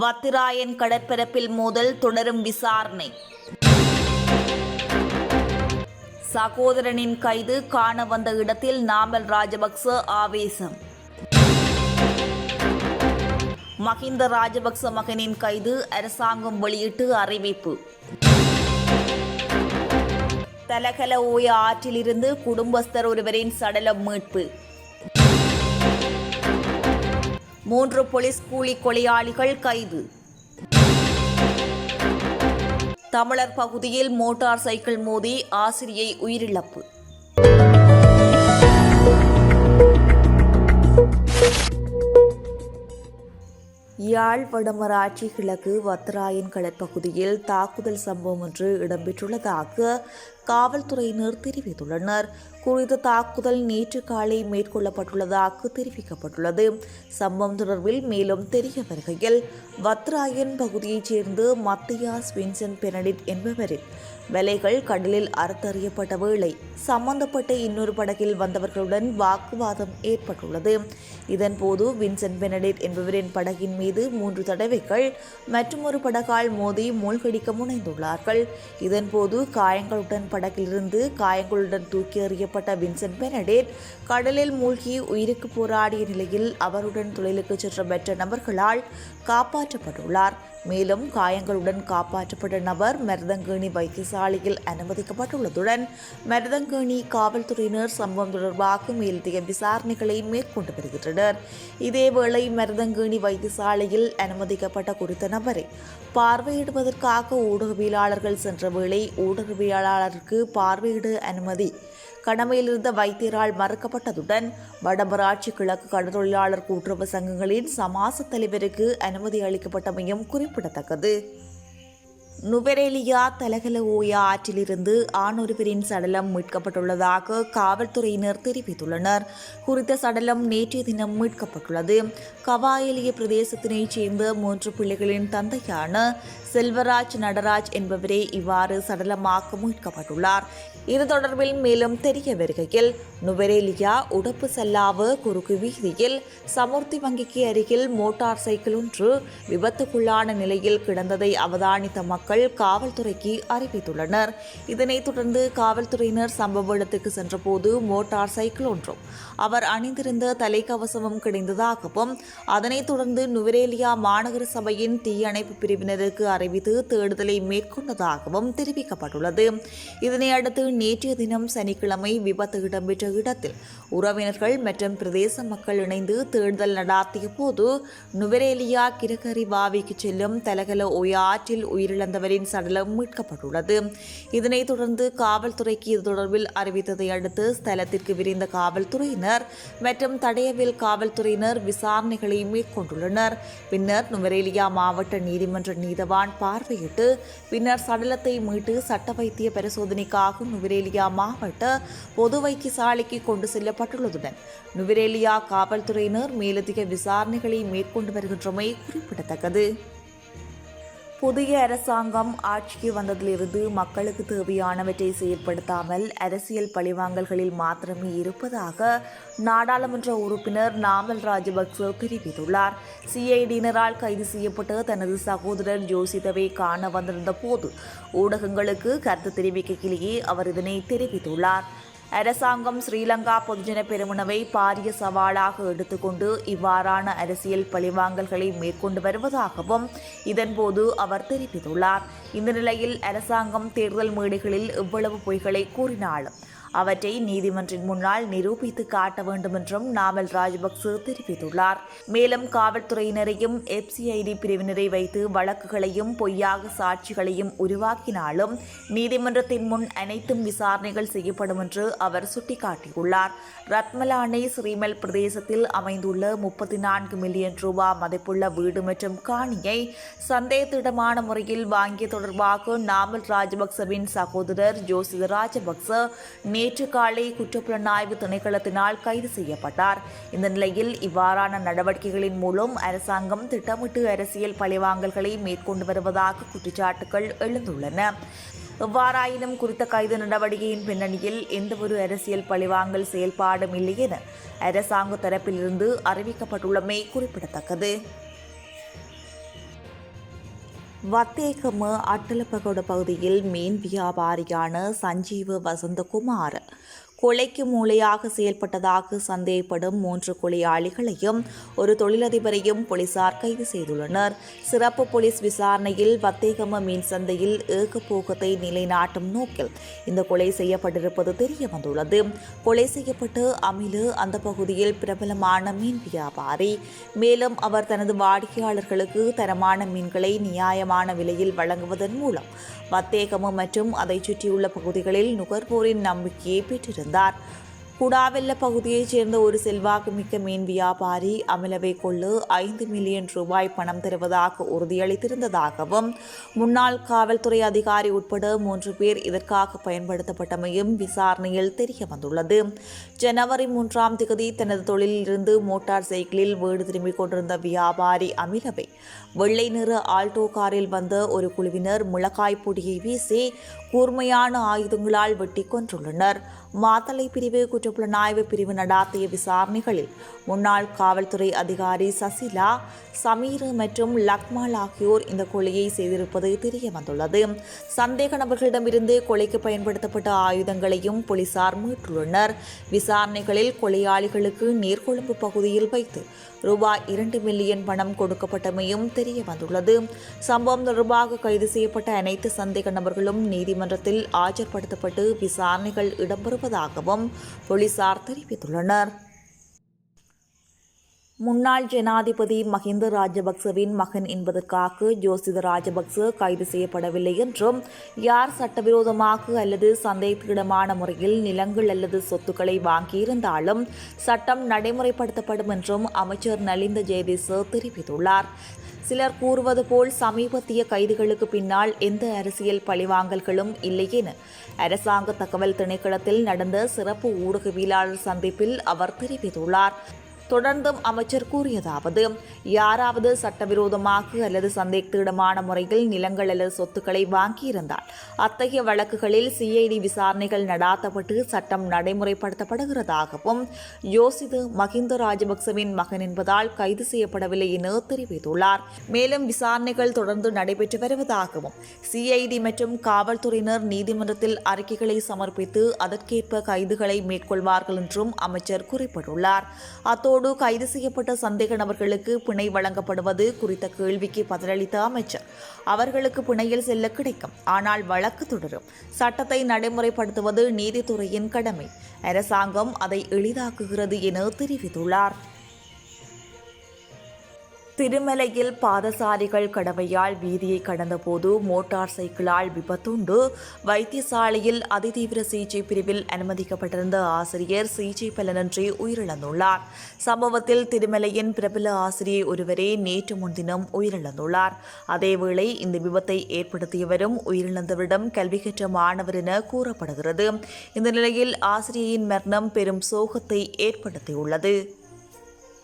வத்திராயன் கடற்பரப்பில் மோதல் தொடரும் விசாரணை. சகோதரனின் கைது காண வந்த இடத்தில் நாமல் ராஜபக்ச ஆவேசம். மஹிந்த ராஜபக்ச மகனின் கைது அரசாங்கம் வெளியிட்டு அறிவிப்பு. தலகல ஓய ஆற்றிலிருந்து குடும்பஸ்தர் ஒருவரின் சடலம் மீட்பு. மூன்று போலீஸ் கூலி கொலையாளிகள் கைது. தமிழர் பகுதியில் மோட்டார் சைக்கிள் மோதி ஆசிரியை உயிரிழப்பு. யாழ் வடமராட்சி கிழக்கு வத்ராயன் கடற்பகுதியில் தாக்குதல் சம்பவம் ஒன்று இடம்பெற்றுள்ளதாக காவல்துறையினர் தெரிவித்துள்ளனர். குறித்த தாக்குதல் நேற்று காலை மேற்கொள்ளப்பட்டுள்ளதாக தெரிவிக்கப்பட்டுள்ளது. சம்பவம் தொடர்பில் மேலும் தெரிய வருகையில் வத்ராயன் பகுதியைச் சேர்ந்த மத்தியாஸ் வின்சென்ட் பெனடிட் என்பவரின் வேலைகள் கடலில் அறுத்தறியப்பட்ட வேளை சம்பந்தப்பட்ட இன்னொரு படகில் வந்தவர்களுடன் வாக்குவாதம் ஏற்பட்டுள்ளது. இதன்போது வின்சென்ட் பெனடிட் என்பவரின் படகின் மீது மூன்று தடவைகள் மற்றொரு படகால் மோதி மூழ்கடிக்க முனைந்துள்ளார்கள். இதன்போது காயங்களுடன் படகிலிருந்து காயங்களுடன் தூக்கி எறியப்பட்ட வின்சென்ட் பெனடேட் கடலில் மூழ்கி உயிருக்கு போராடிய நிலையில் அவருடன் தொழிலுக்கு சென்ற மற்ற நபர்களால் காப்பாற்றப்பட்டுள்ளார். மேலும் காயங்களுடன் காப்பாற்றப்பட்ட நபர் மருதங்கேணி வைத்தியசாலையில் அனுமதிக்கப்பட்டுள்ளதுடன் மருதங்கேணி காவல்துறையினர் சம்பவம் தொடர்பாக மேலதிக விசாரணைகளை மேற்கொண்டு வருகின்றனர். இதேவேளை மருதங்கேணி வைத்தியசாலையில் அனுமதிக்கப்பட்ட குறித்த நபரை பார்வையிடுவதற்காக ஊடகவியலாளர்கள் சென்ற வேளை ஊடகவியலாளருக்கு பார்வையிட அனுமதி கடமையிலிருந்த வைத்தியரால் மறுக்கப்பட்டதுடன் வடமராட்சி கிழக்கு கடற்தொழிலாளர் கூட்டுறவு சங்கங்களின் சமாச தலைவருக்கு அனுமதி அளிக்கப்பட்டமையும் குறிப்பிடத்தக்கது. நுவரேலியா தலகல ஓயா ஆற்றிலிருந்து ஆணொருவரின் சடலம் மீட்கப்பட்டுள்ளதாக காவல்துறையினர் தெரிவித்துள்ளனர். குறித்த சடலம் நேற்றைய தினம் மீட்கப்பட்டுள்ளது. கவாயலிய பிரதேசத்தினைச் சேர்ந்த மூன்று பிள்ளைகளின் தந்தையான செல்வராஜ் நடராஜ் என்பவரே இவ்வாறு சடலமாக மீட்கப்பட்டுள்ளார். இது தொடர்பில் மேலும் தெரிய வருகையில் நுவரேலியா உடப்பு செல்லாவு குறுக்கு வீதியில் சமூர்த்தி வங்கிக்கு அருகில் மோட்டார் சைக்கிள் ஒன்று விபத்துக்குள்ளான நிலையில் கிடந்ததை அவதானித்த மக்கள் காவல்துறைக்கு அறிவித்துள்ளனர். இதனைத் தொடர்ந்து காவல்துறையினர் சம்பவ இடத்துக்கு சென்றபோது மோட்டார் சைக்கிள் ஒன்றும். அவர் அணிந்திருந்த தலைக்கவசமும் கிடைந்ததாகவும் அதனைத் தொடர்ந்து நுவரேலியா மாநகர சபையின் தீயணைப்பு பிரிவினருக்கு அறிவித்து தேடுதலை மேற்கொண்டதாகவும் தெரிவிக்கப்பட்டுள்ளது. இதனை அடுத்து நேற்றைய தினம் சனிக்கிழமை விபத்து இடம்பெற்ற இடத்தில். உறவினர்கள் மற்றும் பிரதேச மக்கள் இணைந்து தேடுதல் நடாத்திய போது நுவரேலியா கிரகரி வாவிக்கு செல்லும் தலகல ஒயாற்றில் உயிரிழந்தவரின் சடலம் மீட்கப்பட்டுள்ளது. இதனைத் தொடர்ந்து காவல்துறைக்கு இது தொடர்பில் அறிவித்ததை அடுத்து ஸ்தலத்திற்கு விரைந்த காவல்துறையினர் மற்றும் தடயவில் காவல்துறையினர் விசாரணைகளை மேற்கொண்டுள்ளனர். பின்னர் நுவரேலியா மாவட்ட நீதிமன்ற நீதவான் பார்வையிட்டு பின்னர் சடலத்தை மீட்டு சட்ட வைத்திய பரிசோதனைக்காக நுவரேலியா மாவட்ட பொது விசாரணைக்கு கொண்டு செல்லப்பட்டுள்ளதுடன் நுவரேலியா காவல்துறையினர் மேலதிக விசாரணைகளை மேற்கொண்டு வருகின்றமை குறிப்பிடத்தக்கது. புதிய அரசாங்கம் ஆட்சிக்கு வந்ததிலிருந்து மக்களுக்கு தேவையானவற்றை செயற்படுத்தாமல் அரசியல் பழிவாங்கல்களில் மாத்திரமே இருப்பதாக நாடாளுமன்ற உறுப்பினர் நாமல் ராஜபக்ச தெரிவித்துள்ளார். சிஐடியினரால் கைது செய்யப்பட்ட தனது சகோதரர் ஜோசிதவை காண வந்திருந்த போது ஊடகங்களுக்கு கருத்து தெரிவிக்கையிலேயே அவர் இதனை தெரிவித்துள்ளார். அரசாங்கம் ஸ்ரீலங்கா பொதுஜன பெருமுனவை பாரிய சவாலாக எடுத்துக்கொண்டு இவ்வாறான அரசியல் பழிவாங்கல்களை மேற்கொண்டு வருவதாகவும் இதன்போது அவர் தெரிவித்துள்ளார். இந்த நிலையில் அரசாங்கம் தேர்தல் மேடைகளில் இவ்வளவு பொய்களை கூறினாலும் அவற்றை நீதிமன்றின் முன்னால் நிரூபித்து காட்ட வேண்டும் என்றும் நாமல் ராஜபக்ச தெரிவித்துள்ளார். மேலும் காவல்துறையினரையும் எஃப்சிஐடி பிரிவினரை வைத்து வழக்குகளையும் பொய்யாக சாட்சிகளையும் உருவாக்கினாலும் நீதிமன்றத்தின் முன் அனைத்தும் விசாரணைகள் செய்யப்படும் என்று அவர் சுட்டிக்காட்டியுள்ளார். ரத்மலானை ஸ்ரீமல் பிரதேசத்தில் அமைந்துள்ள முப்பத்தி நான்கு மில்லியன் ரூபாய் மதிப்புள்ள வீடு மற்றும் காணியை சந்தேகத்திடமான முறையில் வாங்கிய தொடர்பாக நாமல் ராஜபக்சவின் சகோதரர் ஜோசித ராஜபக்ச நேற்று காலை குற்றப்புலனாய்வு திணைக்களத்தினால் கைது செய்யப்பட்டார். இந்த நிலையில் இவ்வாறான நடவடிக்கைகளின் மூலம் அரசாங்கம் திட்டமிட்டு அரசியல் பழிவாங்கல்களை மேற்கொண்டு வருவதாக குற்றச்சாட்டுகள் எழுந்துள்ளன. எவ்வாறாயினும் குறித்த கைது நடவடிக்கையின் பின்னணியில் எந்தவொரு அரசியல் பழிவாங்கல் செயல்பாடும் இல்லை என அரசாங்க தரப்பிலிருந்து அறிவிக்கப்பட்டுள்ளமை குறிப்பிடத்தக்கது. வத்தேகம அட்டலப்பகோட பகுதியில் மீன் வியாபாரியான சஞ்சீவ வசந்தகுமார் கொலைக்கு மூளையாக செயல்பட்டதாக சந்தேகப்படும் மூன்று கொலையாளிகளையும் ஒரு தொழிலதிபரையும் போலீசார் கைது செய்துள்ளனர். சிறப்பு போலீஸ் விசாரணையில் வத்தேகம மீன் சந்தையில் ஏகபோகத்தை நிலைநாட்டும் நோக்கில் இந்த கொலை செய்யப்பட்டிருப்பது தெரிய வந்துள்ளது கொலை செய்யப்பட்டு அமிலு அந்த பகுதியில் பிரபலமான மீன் வியாபாரி. மேலும் அவர் தனது வாடிக்கையாளர்களுக்கு தரமான மீன்களை நியாயமான விலையில் வழங்குவதன் மூலம் வத்தேகமு மற்றும் அதைச் சுற்றியுள்ள பகுதிகளில் நுகர்வோரின் நம்பிக்கையை பெற்றிருந்தார். குடாவெல்ல பகுதியைச் சேர்ந்த ஒரு செல்வாக்குமிக்க மீன் வியாபாரி அமிலவை கொள்ளு ஐந்து மில்லியன் ரூபாய் பணம் தருவதாக உறுதியளித்திருந்ததாகவும் முன்னாள் காவல்துறை அதிகாரி உட்பட மூன்று பேர் இதற்காக பயன்படுத்தப்பட்டமையும் விசாரணையில் தெரிய வந்துள்ளது ஜனவரி மூன்றாம் திகதி தனது தொழிலிலிருந்து மோட்டார் சைக்கிளில் வீடு திரும்பிக் கொண்டிருந்த வியாபாரி அமிலவை வெள்ளை நிற ஆல்டோ காரில் வந்த ஒரு குழுவினர் மிளகாய் பொடியை வீசி கூர்மையான ஆயுதங்களால் வெட்டி கொன்றுள்ளனர். மாத்தளை பிரிவு குற்றப்புலனாய்வு பிரிவு நடாத்திய விசாரணைகளில் முன்னாள் காவல்துறை அதிகாரி சசிலா சமீர் மற்றும் லக்மால் ஆகியோர் இந்த கொலையை செய்திருப்பது தெரிய வந்துள்ளது சந்தேக நபர்களிடமிருந்து கொலைக்கு பயன்படுத்தப்பட்ட ஆயுதங்களையும் போலீசார் மீட்டுள்ளனர். விசாரணைகளில் கொலையாளிகளுக்கு நீர்கொழும்பு பகுதியில் வைத்து ரூபாய் இரண்டு மில்லியன் பணம் கொடுக்கப்பட்டமையும் தெரிய வந்துள்ளது சம்பவம் தொடர்பாக கைது செய்யப்பட்ட அனைத்து சந்தேக நபர்களும் நீதிமன்றத்தில் ஆஜர்படுத்தப்பட்டு விசாரணைகள் இடம்பெறுவதாகவும் போலீசார் தெரிவித்துள்ளனர். முன்னாள் ஜனாதிபதி மஹிந்த ராஜபக்சவின் மகன் என்பதற்காக ஜோசித ராஜபக்ச கைது செய்யப்படவில்லை என்றும் யார் சட்டவிரோதமாக அல்லது சந்தேகத்திடமான முறையில் நிலங்கள் அல்லது சொத்துக்களை வாங்கியிருந்தாலும் சட்டம் நடைமுறைப்படுத்தப்படும் என்றும் அமைச்சர் நலிந்த ஜெயதேச தெரிவித்துள்ளார். சிலர் கூறுவது போல் சமீபத்திய கைதுகளுக்கு பின்னால் எந்த அரசியல் பழிவாங்கல்களும் இல்லை என அரசாங்க தகவல் திணைக்களத்தில் நடந்த சிறப்பு ஊடகவியலாளர் சந்திப்பில் அவர் தெரிவித்துள்ளார். தொடர்ந்தும் அமைச்சர் கூறியதாவது யாராவது சட்டவிரோதமாக அல்லது சந்தேகத்திடமான முறையில் நிலங்கள் அல்லது சொத்துக்களை வாங்கியிருந்தால் அத்தகைய வழக்குகளில் சிஐடி விசாரணைகள் நடாத்தப்பட்டு சட்டம் நடைமுறைப்படுத்தப்படுகிறதாகவும் யோசிது மஹிந்த ராஜபக்சவின் மகன் என்பதால் கைது செய்யப்படவில்லை என தெரிவித்துள்ளார். மேலும் விசாரணைகள் தொடர்ந்து நடைபெற்று வருவதாகவும் சிஐடி மற்றும் காவல்துறையினர் நீதிமன்றத்தில் அறிக்கைகளை சமர்ப்பித்து அதற்கேற்ப கைதுகளை மேற்கொள்வார்கள் என்றும் அமைச்சர் குறிப்பிட்டுள்ளார். அத்தோடு இதோடு கைது செய்யப்பட்ட சந்தேக நபர்களுக்கு பிணை வழங்கப்படுவது குறித்த கேள்விக்கு பதிலளித்த அமைச்சர். அவர்களுக்கு பிணையில் செல்ல கிடைக்கும். ஆனால் வழக்கு தொடரும். சட்டத்தை நடைமுறைப்படுத்துவது நீதித்துறையின் கடமை. அரசாங்கம் அதை எளிதாக்குகிறது என தெரிவித்துள்ளார். திருமலையில் பாதசாரிகள் கடவையால் வீதியை கடந்தபோது மோட்டார் சைக்கிளால் விபத்துண்டு. வைத்தியசாலையில் அதிதீவிர சிகிச்சை பிரிவில் அனுமதிக்கப்பட்டிருந்த ஆசிரியர் சிகிச்சை பலனின்றி உயிரிழந்துள்ளார். சம்பவத்தில் திருமலையின் பிரபல ஆசிரியை ஒருவரே நேற்று முன்தினம் உயிரிழந்துள்ளார். அதேவேளை இந்த விபத்தை ஏற்படுத்தியவரும் உயிரிழந்தவரிடம் கல்வி கற்ற மாணவர் என கூறப்படுகிறது. இந்த நிலையில் ஆசிரியையின் மரணம் பெரும் சோகத்தை ஏற்படுத்தியுள்ளது.